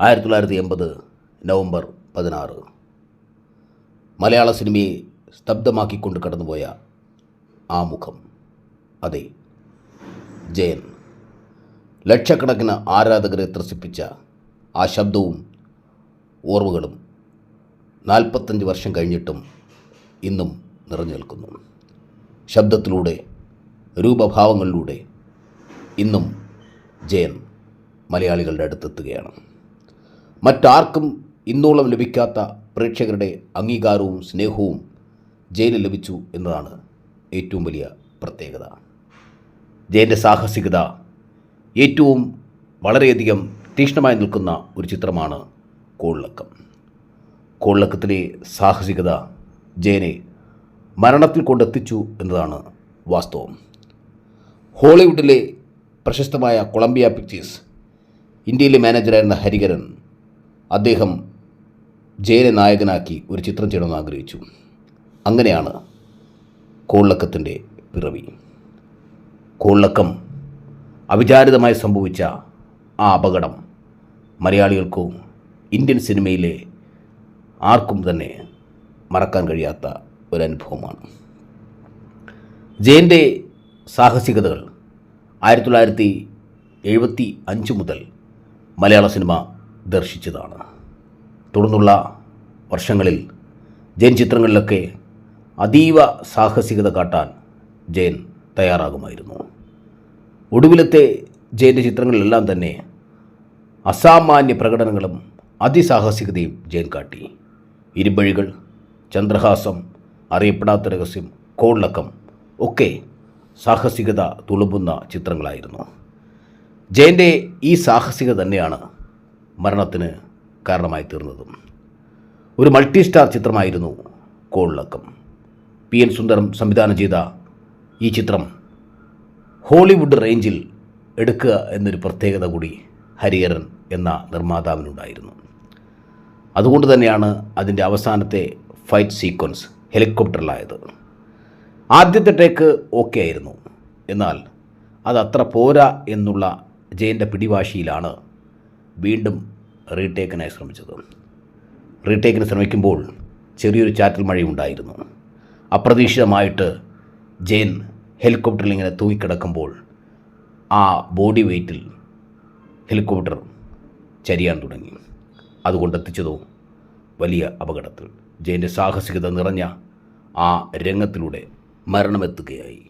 ആയിരത്തി തൊള്ളായിരത്തി എൺപത് നവംബർ പതിനാറ്. മലയാള സിനിമയെ സ്തബ്ധമാക്കിക്കൊണ്ട് കടന്നുപോയ ആ മുഖം. അതെ ജയൻ. ലക്ഷക്കണക്കിന് ആരാധകരെ ത്രസിപ്പിച്ച ആ ശബ്ദവും ഓർമ്മകളും നാൽപ്പത്തഞ്ച് വർഷം കഴിഞ്ഞിട്ടും ഇന്നും നിറഞ്ഞു നിൽക്കുന്നു ശബ്ദത്തിലൂടെ രൂപഭാവങ്ങളിലൂടെ ഇന്നും ജയൻ മലയാളികളുടെ അടുത്തെത്തുകയാണ്. മറ്റാർക്കും ഇന്നോളം ലഭിക്കാത്ത പ്രേക്ഷകരുടെ അംഗീകാരവും സ്നേഹവും ജയന് ലഭിച്ചു എന്നതാണ് ഏറ്റവും വലിയ പ്രത്യേകത. ജയന്റെ സാഹസികത ഏറ്റവും വളരെയധികം തീക്ഷ്ണമായി നിൽക്കുന്ന ഒരു ചിത്രമാണ് കോളിളക്കം. കോളിളക്കത്തിലെ സാഹസികത ജയനെ മരണത്തിൽ കൊണ്ടെത്തിച്ചു എന്നതാണ് വാസ്തവം. ഹോളിവുഡിലെ പ്രശസ്തമായ കൊളംബിയ പിക്ചേഴ്സ് ഇന്ത്യയിലെ മാനേജറായിരുന്ന ഹരികരൻ അദ്ദേഹം ജയനെ നായകനാക്കി ഒരു ചിത്രം ചെയ്യണമെന്ന് ആഗ്രഹിച്ചു. അങ്ങനെയാണ് കോളക്കത്തിന്റെ പിറവി. കോള്ളക്കം അവിചാരിതമായി സംഭവിച്ച ആ അപകടം മലയാളികൾക്കോ ഇന്ത്യൻ സിനിമയിലെ ആർക്കും തന്നെ മറക്കാൻ കഴിയാത്ത ഒരനുഭവമാണ്. ജയന്റെ സാഹസികതകൾ ആയിരത്തി തൊള്ളായിരത്തി എഴുപത്തി അഞ്ച് മുതൽ മലയാള സിനിമ ദർശിച്ചതാണ്. തുടർന്നുള്ള വർഷങ്ങളിൽ ജയൻ ചിത്രങ്ങളിലൊക്കെ അതീവ സാഹസികത കാട്ടാൻ ജയൻ തയ്യാറാകുമായിരുന്നു. ഒടുവിലത്തെ ജയന്റെ ചിത്രങ്ങളിലെല്ലാം തന്നെ അസാമാന്യ പ്രകടനങ്ങളും അതിസാഹസികതയും ജയൻ കാട്ടി. ഇരുമ്പഴികൾ ചന്ദ്രഹാസം അറിയപ്പെടാത്ത രഹസ്യം കോളക്കം ഒക്കെ സാഹസികത തുളുമ്പുന്ന ചിത്രങ്ങളായിരുന്നു. ജയന്റെ ഈ സാഹസികത തന്നെയാണ് മരണത്തിന് കാരണമായി തീർന്നതും. ഒരു മൾട്ടി സ്റ്റാർ ചിത്രമായിരുന്നു കോളിളക്കം. പി എൻ സുന്ദരം സംവിധാനം ചെയ്ത ഈ ചിത്രം ഹോളിവുഡ് റേഞ്ചിൽ എടുക്കുക എന്നൊരു പ്രത്യേകത കൂടി ഹരിഹരൻ എന്ന നിർമ്മാതാവിനുണ്ടായിരുന്നു. അതുകൊണ്ട് തന്നെയാണ് അതിന്റെ അവസാനത്തെ ഫൈറ്റ് സീക്വൻസ് ഹെലികോപ്റ്ററിലായത്. ആദ്യത്തെ ടേക്ക് ഓക്കെ ആയിരുന്നു. എന്നാൽ അത് അത്ര പോരാ എന്നുള്ള ജയന്റെ പിടിവാശിയിലാണ് വീണ്ടും റീടേക്കിനായി ശ്രമിച്ചത്. റീടേക്കിന് ശ്രമിക്കുമ്പോൾ ചെറിയൊരു ചാറ്റൽ മഴയുണ്ടായിരുന്നു. അപ്രതീക്ഷിതമായിട്ട് ജെയിൻ ഹെലികോപ്റ്ററിൽ ഇങ്ങനെ തൂങ്ങിക്കിടക്കുമ്പോൾ ആ ബോഡി വെയ്റ്റിൽ ഹെലികോപ്റ്റർ ചരിയാൻ തുടങ്ങി. അതുകൊണ്ട് എത്തിച്ചതോ? വലിയ അപകടത്തിൽ. ജയന്റെ സാഹസികത നിറഞ്ഞ ആ രംഗത്തിലൂടെ മരണമെത്തുകയായി.